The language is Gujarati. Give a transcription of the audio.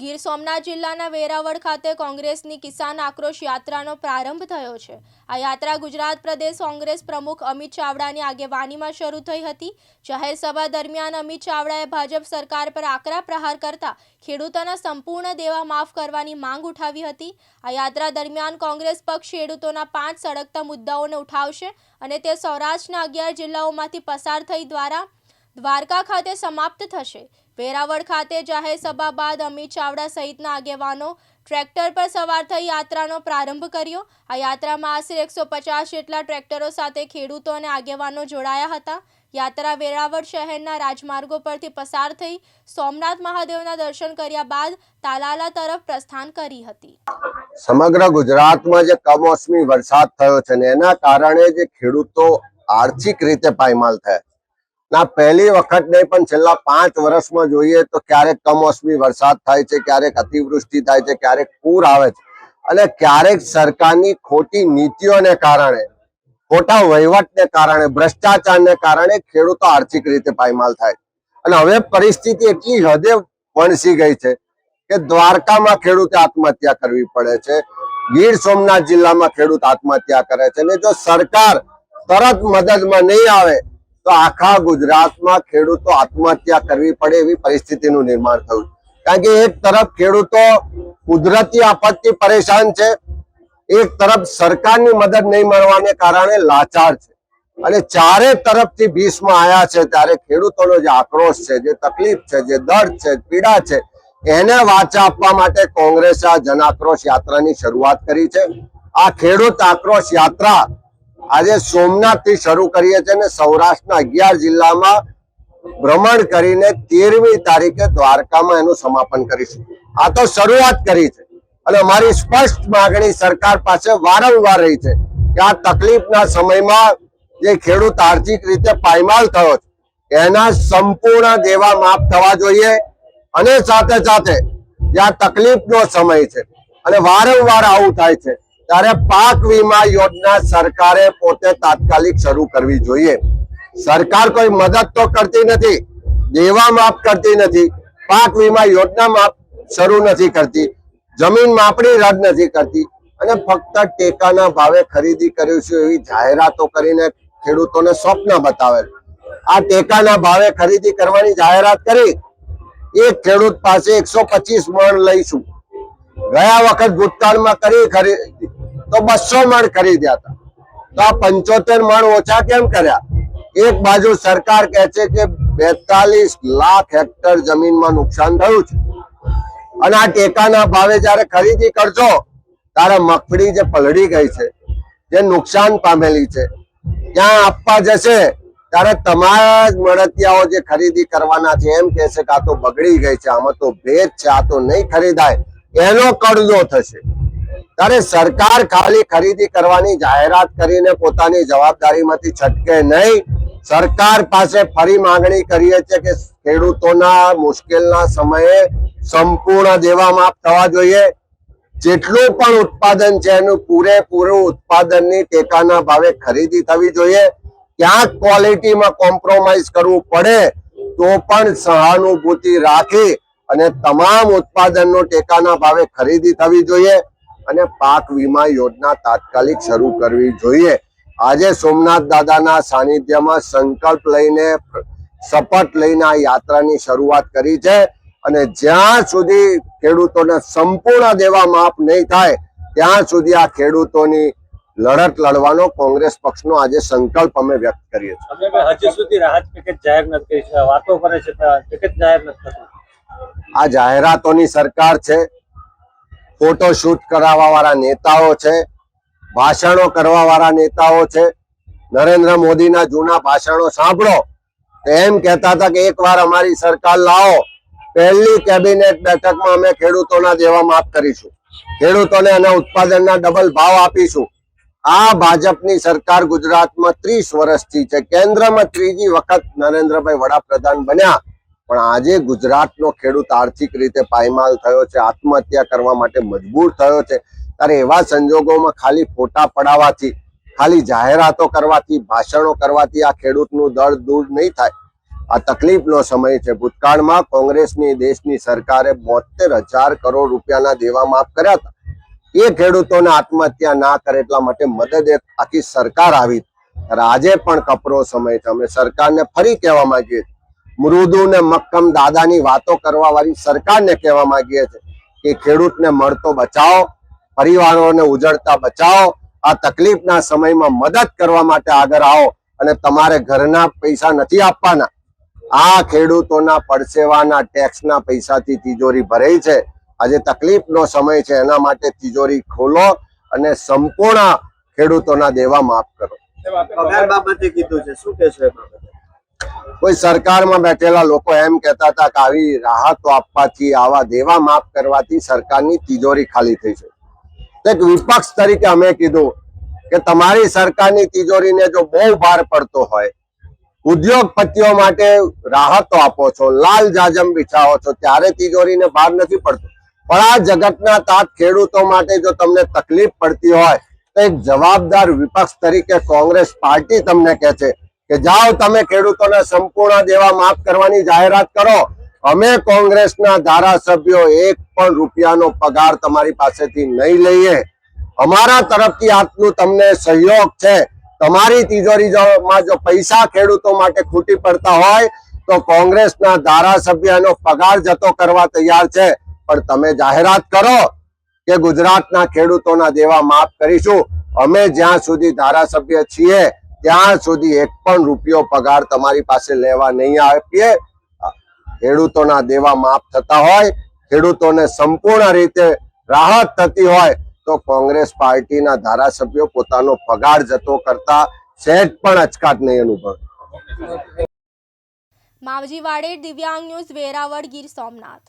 ગીર સોમનાથ જિલ્લાના વેરાવળ ખાતે કોંગ્રેસની કિસાન આક્રોશ યાત્રાનો પ્રારંભ થયો છે. આ યાત્રા ગુજરાત પ્રદેશ કોંગ્રેસ પ્રમુખ અમિત ચાવડાની આગેવાનીમાં શરૂ થઈ હતી. જાહેર સભા દરમિયાન અમિત ચાવડાએ ભાજપ સરકાર પર આકરા પ્રહાર કરતા ખેડૂતોના સંપૂર્ણ દેવા માફ કરવાની માંગ ઉઠાવી હતી. આ યાત્રા દરમિયાન કોંગ્રેસ પક્ષ ખેડૂતોના પાંચ સળગતા મુદ્દાઓને ઉઠાવશે અને તે સૌરાષ્ટ્રના અગિયાર જિલ્લાઓમાંથી પસાર થઈ દ્વારા દ્વારકા ખાતે સમાપ્ત થશે. વેરાવળ ખાતે જાહેર સભા બાદ અમિત ચાવડા સહિતના આગેવાનો ટ્રેક્ટર પર સવાર થઈ યાત્રાનો પ્રારંભ કર્યો. આ યાત્રામાં આશરે એકસો પચાસ જેટલા ટ્રેક્ટરો સાથે ખેડૂતો અને આગેવાનો જોડાયા હતા. યાત્રા વેરાવળ શહેરના રાજમાર્ગો પરથી પસાર થઈ સોમનાથ મહાદેવના દર્શન કર્યા બાદ તાલાલા તરફ પ્રસ્થાન કરી હતી. સમગ્ર ગુજરાતમાં જે કમોસમી વરસાદ થયો છે ને એના કારણે જે ખેડૂતો આર્થિક રીતે પાયમાલ થયા ના, પહેલી વખત નહીં, પણ છેલ્લા પાંચ વર્ષમાં જોઈએ તો ક્યારેક કમોસમી વરસાદ થાય છે, ક્યારેક અતિવૃષ્ટિ થાય છે, ક્યારેક પૂર આવે છે. અને ક્યારેક સરકારની ખોટી નીતિઓને કારણે, ખોટા વહીવટને કારણે, ભ્રષ્ટાચારને કારણે ખેડૂતો આર્થિક રીતે પાયમાલ થાય અને હવે પરિસ્થિતિ એટલી હદે વણસી ગઈ છે કે દ્વારકામાં ખેડૂતે આત્મહત્યા કરવી પડે છે, ગીર સોમનાથ જિલ્લામાં ખેડૂત આત્મહત્યા કરે છે. અને જો સરકાર તરત મદદમાં નહીં આવે તો આખા ગુજરાતમાં ખેડૂતો આત્મહત્યા કરવી પડે એવી પરિસ્થિતિનું નિર્માણ થયું. કારણ કે એક તરફ ખેડૂતો કુદરતી આપત્તિ પરેશાન છે, એક તરફ સરકારની મદદ નહીં મળવાને કારણે લાચાર છે. અને ચારે તરફથી ભીષમાં આવ્યા છે ત્યારે ખેડૂતોનો જે આક્રોશ છે, જે તકલીફ છે, જે દર્દ છે, પીડા છે, એને વાચા આપવા માટે કોંગ્રેસે આ જન આક્રોશ યાત્રાની શરૂઆત કરી છે. આ ખેડૂત આક્રોશ યાત્રા આજે સોમનાથથી શરૂ કરીએ છીએ સૌરાષ્ટ્રના અગિયાર જિલ્લામાં ભ્રમણ કરીને તેરમી તારીખે દ્વારકામાં એનું સમાપન કરીશું. આ તો શરૂઆત કરી છે. અને અમારી સ્પષ્ટ માગણી સરકાર પાસે વારંવાર રહી છે કે આ તકલીફના સમયમાં જે ખેડૂત આર્થિક રીતે પાયમાલ થયો છે, એના સંપૂર્ણ દેવા માફ થવા જોઈએ અને સાથે સાથે જે તકલીફનો સમય છે અને વારંવાર આવું થાય છે ત્યારે પાક વીમા યોજના સરકારે પોતે તાત્કાલિક શરૂ કરવી જોઈએ. સરકાર કોઈ મદદ તો કરતી નથી, દેવા માફ કરતી નથી, પાક વીમા યોજના માફ શરૂ નથી કરતી, જમીન માપણી રદ નથી કરતી અને ફક્ત ટેકાના ભાવે ખરીદી કરીશું એવી જાહેરાતો કરીને ખેડૂતોને સ્વપ્ન બતાવે આ ટેકાના ભાવે ખરીદી કરવાની જાહેરાત કરી એક ખેડૂત પાસે એકસો પચીસ મણ લઈશું. ગયા વખત ભૂતકાળમાં કરી ખરીદી તો બસો મણ ખરીદ્યા હતા. તો આ પંચોતેર મણ ઓછા કેમ કર્યા? એક બાજુ સરકાર કહે છે કે બેતાલીસ લાખ હેક્ટર જમીનમાં નુકસાન થયું છે. અને આ ટેકાના ભાવે જયારે ખરીદી કરશો ત્યારે મગફળી જે પલળી ગઈ છે, જે નુકસાન પામેલી છે, ત્યાં આપવા જશે, ત્યારે તમારા જ મળતિયાઓ જે ખરીદી કરવાના છે, એમ કહે છે કે આ તો બગડી ગઈ છે, આમાં તો ભેજ છે, આ તો નહીં ખરીદાય. એનો કરજો થશે. ત્યારે સરકાર ખાલી ખરીદી કરવાની જાહેરાત કરીને પોતાની જવાબદારીમાંથી છટકે નહીં. સરકાર પાસે ફરી માંગણી કરીએ છીએ કે ખેડૂતોના મુશ્કેલના સમયે સંપૂર્ણ દેવા માફ થવા જોઈએ. જેટલું પણ ઉત્પાદન છે એનું પૂરેપૂરું ઉત્પાદનની ટેકાના ભાવે ખરીદી થવી જોઈએ. ક્યાંક ક્વોલિટીમાં કોમ્પ્રોમાઇઝ કરવું પડે તો પણ સહાનુભૂતિ રાખી અને તમામ ઉત્પાદનનો ટેકાના ભાવે ખરીદી થવી જોઈએ. અને પાક વીમા યોજના તાત્કાલિક શરૂ કરવી જોઈએ. આજે સોમનાથ દાદાના સાનિધ્યમાં સંકલ્પ લઈને શપથ લઈને આ યાત્રાની શરૂઆત કરી છે અને જ્યાં સુધી ખેડૂતોને સંપૂર્ણ દેવા માફ નહીં થાય ત્યાં સુધી આ ખેડૂતોની લડત લડવાનો કોંગ્રેસ પક્ષનો આજે સંકલ્પ અમે વ્યક્ત કરીએ છીએ. હજી સુધી રાહત પેકેજ જાહેર નથી કરી છે. વાતો કરે છે પેકેજ જાહેર નથી આ જાહેરાતોની સરકાર છે ફોટો શૂટ કરાવવા વાળા નેતાઓ છે, ભાષણો કરવા વાળા નેતાઓ છે. નરેન્દ્ર મોદીના જૂના ભાષણો સાંભળો. એમ કહેતા હતા કે એકવાર અમારી સરકાર લાવો. પહેલી કેબિનેટ બેઠકમાં અમે ખેડૂતોના દેવા માફ કરીશું. ખેડૂતોને એના ઉત્પાદનના ડબલ ભાવ આપીશું. આ ભાજપની સરકાર ગુજરાતમાં ત્રીસ વર્ષથી છે. કેન્દ્રમાં ત્રીજી વખત નરેન્દ્રભાઈ વડાપ્રધાન બન્યા. પણ આજે ગુજરાતનો ખેડૂત આર્થિક રીતે પાયમાલ થયો છે, આત્મહત્યા કરવા માટે મજબૂર થયો છે. ત્યારે એવા સંજોગોમાં ખાલી ફોટા પડાવવાથી ખાલી જાહેરાતો કરવાથી, ભાષણો કરવાથી આ ખેડૂતનું દર્દ દૂર નહીં થાય. આ તકલીફનો સમય છે. ભૂતકાળમાં કોંગ્રેસની દેશની સરકારે બોતેર હજાર કરોડ રૂપિયાના દેવા માફ કર્યા હતા. એ ખેડૂતોને આત્મહત્યા ના કરે એટલા માટે મદદ આખી સરકાર આવી. આજે પણ કપરો સમય છે. અમે સરકારને ફરી કહેવા માંગીએ છીએ. મૃદુ ને મક્કમ દાદાની વાતો કરવા વાળી સરકારને કહેવા માંગીએ છીએ કે ખેડૂતને મળતો બચાવો, પરિવારોને ઉજળતા બચાવો, આ તકલીફના સમયમાં મદદ કરવા માટે આગળ આવો અને તમારે ઘરના પૈસા નથી આપવાના. આ ખેડૂતોના પડસેવાના ટેક્સના પૈસાથી તિજોરી ભરાઈ છે. આજે તકલીફનો સમય છે, એના માટે તિજોરી ખોલો અને સંપૂર્ણ ખેડૂતોના દેવા માફ કરો. પગાર બાબતે કીધું છે, શું કહેશો એ બાબતે? કોઈ સરકારમાં બેઠેલા લોકો એમ કહેતા હતા કે આવી રાહતો આપવાથી, આવા દેવા માફ કરવાથી સરકારની તિજોરી ખાલી થઈ છે. એક વિપક્ષ તરીકે અમે કીધું કે તમારી સરકારની તિજોરીને જો બહુ ભાર પડતો હોય, ઉદ્યોગપતિઓ માટે રાહતો આપો છો, લાલ જાજમ બિછાવો છો, ત્યારે તિજોરીને ભાર નથી પડતો. પણ આ જગતના તાત ખેડૂતો માટે જો તમને તકલીફ પડતી હોય, તો એક જવાબદાર વિપક્ષ તરીકે કોંગ્રેસ પાર્ટી તમને કહે છે કે જાઓ તમે ખેડૂતોને સંપૂર્ણ દેવા માફ કરવાની જાહેરાત કરો. અમે કોંગ્રેસના ધારાસભ્યો એક પણ રૂપિયાનો પગાર તમારી પાસેથી નહીં લઈએ. અમારા તરફથી આટલું તમને સહયોગ છે. તમારી તિજોરીમાં જો પૈસા ખેડૂતો માટે ખૂટી પડતા હોય, તો કોંગ્રેસના ધારાસભ્યનો પગાર જતો કરવા તૈયાર છે. પણ તમે જાહેરાત કરો કે ગુજરાતના ખેડૂતોના દેવા માફ કરીશું. અમે જ્યાં સુધી ધારાસભ્ય છીએ ત્યાં સુધી એક પણ રૂપિયો પગાર તમારી પાસે લેવા નહીં આપીએ. ખેડૂતોના દેવા માફ થતા હોય, ખેડૂતોને સંપૂર્ણ રીતે રાહત થતી હોય, તો કોંગ્રેસ પાર્ટીના ધારાસભ્યો પોતાનો પગાર જતો કરતા સહેજ પણ અચકાટ નહીં અનુભવ. માવજી વાડે દિવ્યાંગ ન્યૂઝ વેરાવળ ગીર સોમનાથ.